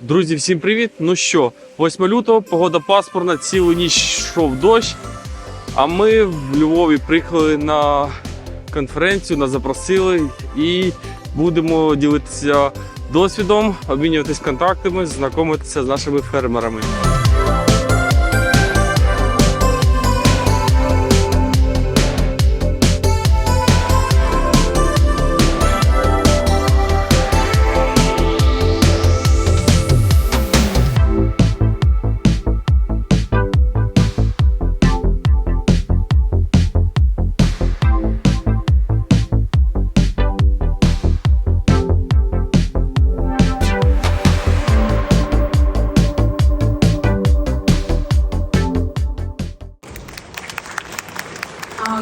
Друзі, всім привіт! Ну що, 8 лютого, погода паспорна, цілу ніч йшов дощ. А ми в Львові приїхали на конференцію, нас запросили і будемо ділитися досвідом, обмінюватись контактами, знайомитися з нашими фермерами.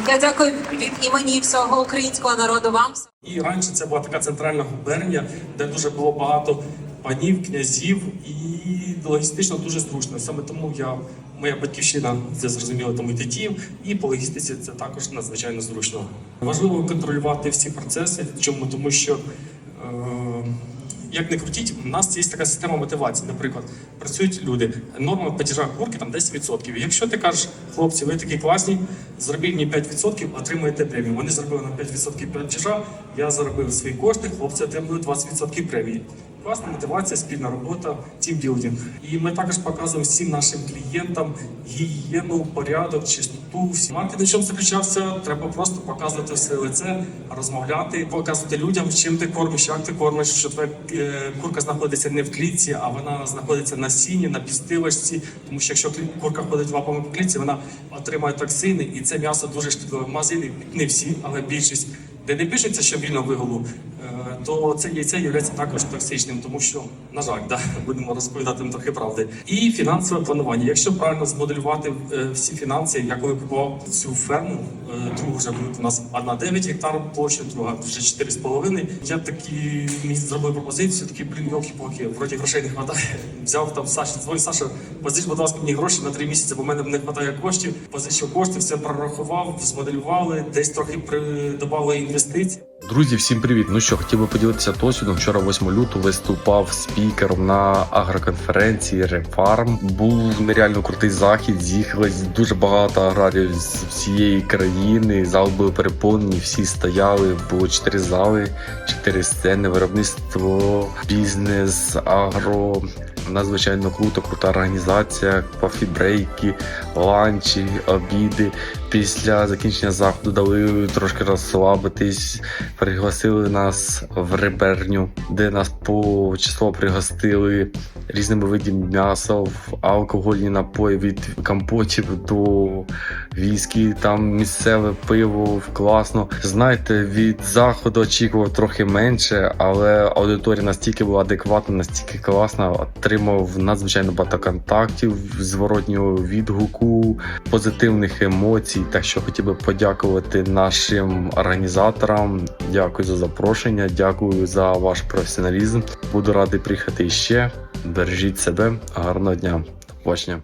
Я дякую від імені всього українського народу вам. І раніше це була така центральна губернія, де дуже було багато панів, князів, і логістично дуже зручно. Саме тому я моя батьківщина це зрозуміло, тому і і по логістиці це також надзвичайно зручно. Важливо контролювати всі процеси. Чому тому, що е, як не крутіть, у нас є така система мотивації. Наприклад, працюють люди. Норма платежа курки там 10%. Якщо ти кажеш, хлопці, ви такі класні, зробіть мені 5%, отримуєте премію. Вони зробили на 5% платежа, я заробив свої кошти, хлопці отримали 20% премії. Класна мотивація, спільна робота, тімбілдинг. І ми також показуємо всім нашим клієнтам гігієну, порядок, чистоту. Всі маркетинг, в чому заключався, треба просто показувати все лице, розмовляти, показувати людям, чим ти кормиш, як ти кормиш, що твоя е, курка знаходиться не в клітці, а вона знаходиться на сіні, на підстилочці. Тому що якщо курка ходить лапами по клітці, вона отримає токсини, і це м'ясо дуже шкідливе. Магазини не всі, але більшість. Де не пишеться, що вільно виголу, е, то це яйце є також токсичним, тому що, на жаль, да, будемо розповідати трохи правди. І фінансове планування. Якщо правильно змоделювати е, всі фінанси, я коли купував цю ферму, е, другу вже буде у нас одна 9 гектар площа, друга вже 4,5. Я такі мені зробив пропозицію, такі блін, йолки-палки, вроді грошей не вистачає. Взяв там Саші, дзвонив Саша, позич, будь ласка, мені гроші на три місяці, бо в мене не вистачає коштів. Позичив кошти, все прорахував, змоделювали, десь трохи при додали інвестицій. Друзі, всім привіт! Ну що, хотів би поділитися досвідом. Вчора, 8 лютого, виступав спікером на агроконференції Рефарм. Був нереально крутий захід. З'їхалось дуже багато аграріїв з всієї країни. Зал був переповнений, всі стояли. Було чотири зали, чотири сцени, виробництво, бізнес, агро. Надзвичайно круто, крута організація, кофі-брейки, ланчі, обіди. Після закінчення заходу дали трошки розслабитись, пригласили нас в реберню, де нас почисло пригостили різними видами м'яса, алкогольні напої від компотів до віскі, там місцеве пиво класно. Знаєте, від заходу очікував трохи менше, але аудиторія настільки була адекватна, настільки класна. Отримав надзвичайно багато контактів, зворотнього відгуку, позитивних емоцій. Так що хотів би подякувати нашим організаторам. Дякую за запрошення, дякую за ваш професіоналізм. Буду радий приїхати іще. Бережіть себе, гарного дня, побачення.